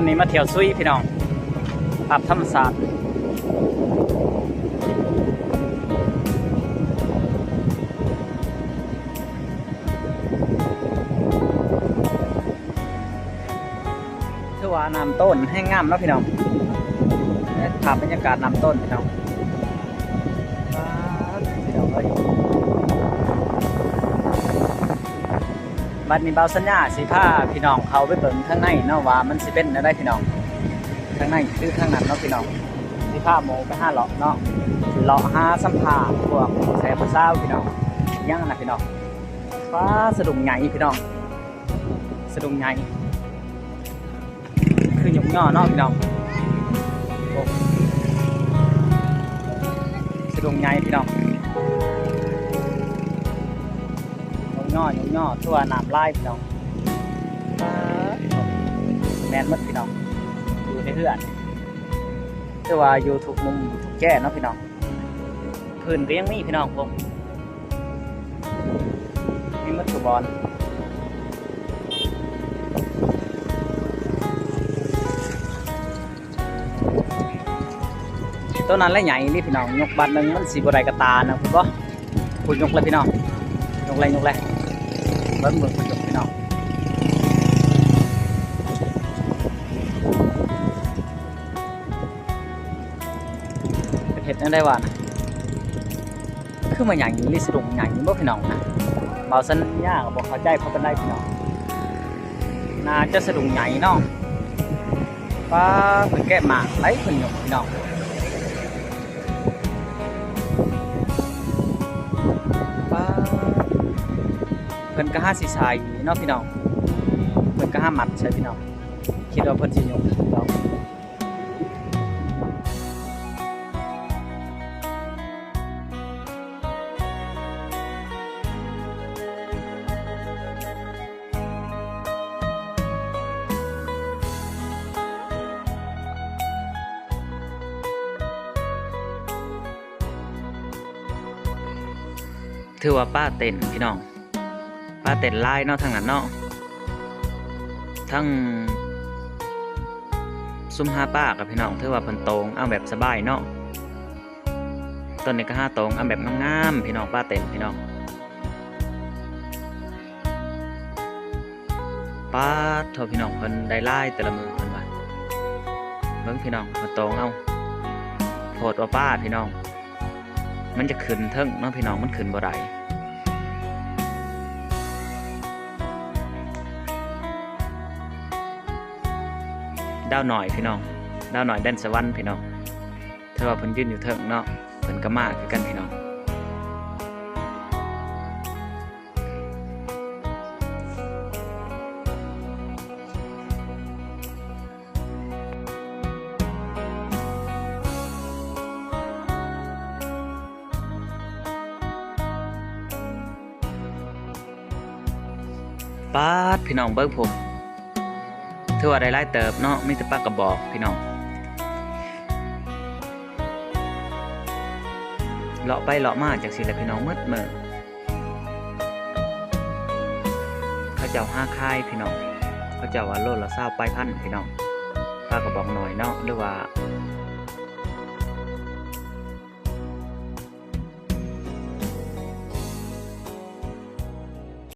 ตอนนี้มาเที่ยวซุยพี่น้องปรับธรรมศาสตร์ถือว่าน้ำต้นให้งามนะพี่น้องภาพบรรยากาศน้ำต้นพี่น้องป๊าดพี่น้องเอ้ย บัดนี้เบาสัญญาสิพาพี่น้องเขาไปเบิ่งข้างในเนาะว่ามันสิเป็นอะไรพี่น้องข้างในคือข้างนั้นเนาะพี่น้องสิพาโมไปห้าเลาะเนาะเลาะห้าสัมภาษณ์พวกแซ่บซ่าพี่น้องยังนะพี่น้องฟ้าสะดุ้งใหญ่พี่น้องสะดุ้งใหญ่คือหยุกย่อเนาะพี่น้องโอ้สะดุ้งใหญ่พี่น้อง ย่อยย่อทั่วน้ำลายพี่น้องแมนมัดพี่น้องอยู่ในเฮือนคือว่าอยู่ทุกมุมทุกแก่เนาะพี่น้องพื้นก็ยังมีพี่น้องผมมีมัดสุบอลตัวนั้นและใหญ่นี่พี่น้องยกบัตรหนึ่งมันสีบไรกระตานะคุณบ่คุณยกเลยพี่น้องยกเลยยกเลย เบิ้งเบิ้งคุณยกพี่น้องเป็นเห็ดนั่นได้ว่านะคือมาอย่างนี้ลิสดุงอย่างนี้บ่พี่น้องนะเบาสัญญาก็บอกเขาใจเขาเป็นได้พี่น้องน่าจะสะดุงใหญ่เนาะป้าเพิ่นแกะหมากไรเพิ่นยกพี่น้อง พิ่นก็ห้าสีสายเนาะพี่น้องเพิ่นก็ห้ามัดใช่พี่น้องคิดว่าเพิ่นสิยกพี่น้องถือว่าป้าเต้นพี่น้อง ป้าเต้นลายเนาะทางนั้นเนาะทั้งซุ้มห้าป้ากับพี่น้องถือว่าพิ่นตรงเอาแบบสบายเนาะต้นนี้ก็ห้าตรงเอาแบบงามๆพี่น้องป้าเต้นพี่น้องป้าโทษพี่น้องเพิ่นได้ลายแต่ละมือเพิ่นว่าเบิ่งพี่น้องเพิ่นตรงเอาโพดว่าป้าพี่น้อง มันจะขึ้นเทิงเนาะพี่น้องมันขึ้นบ่ได้ ดาวหน่อยพี่น้องดาวหน่อยแดนสวรรค์พี่น้องถ้าว่าเพิ่นยืนอยู่เทิงเนาะเพิ่นก็มาคือกันพี่น้องปาดพี่น้องเบิ่งผม ถือว่าได้ไล่เติบเนาะมีแต่ปลากระบอกพี่น้องเลาะไปเลาะมาจากสิแหละพี่น้องมืดมือเขาเจ้าห้าค่ายพี่น้องเขาเจ้าว่าโลละเศร้าไปพันพี่น้องปลากระบอกหน่อยเนาะหรือว่า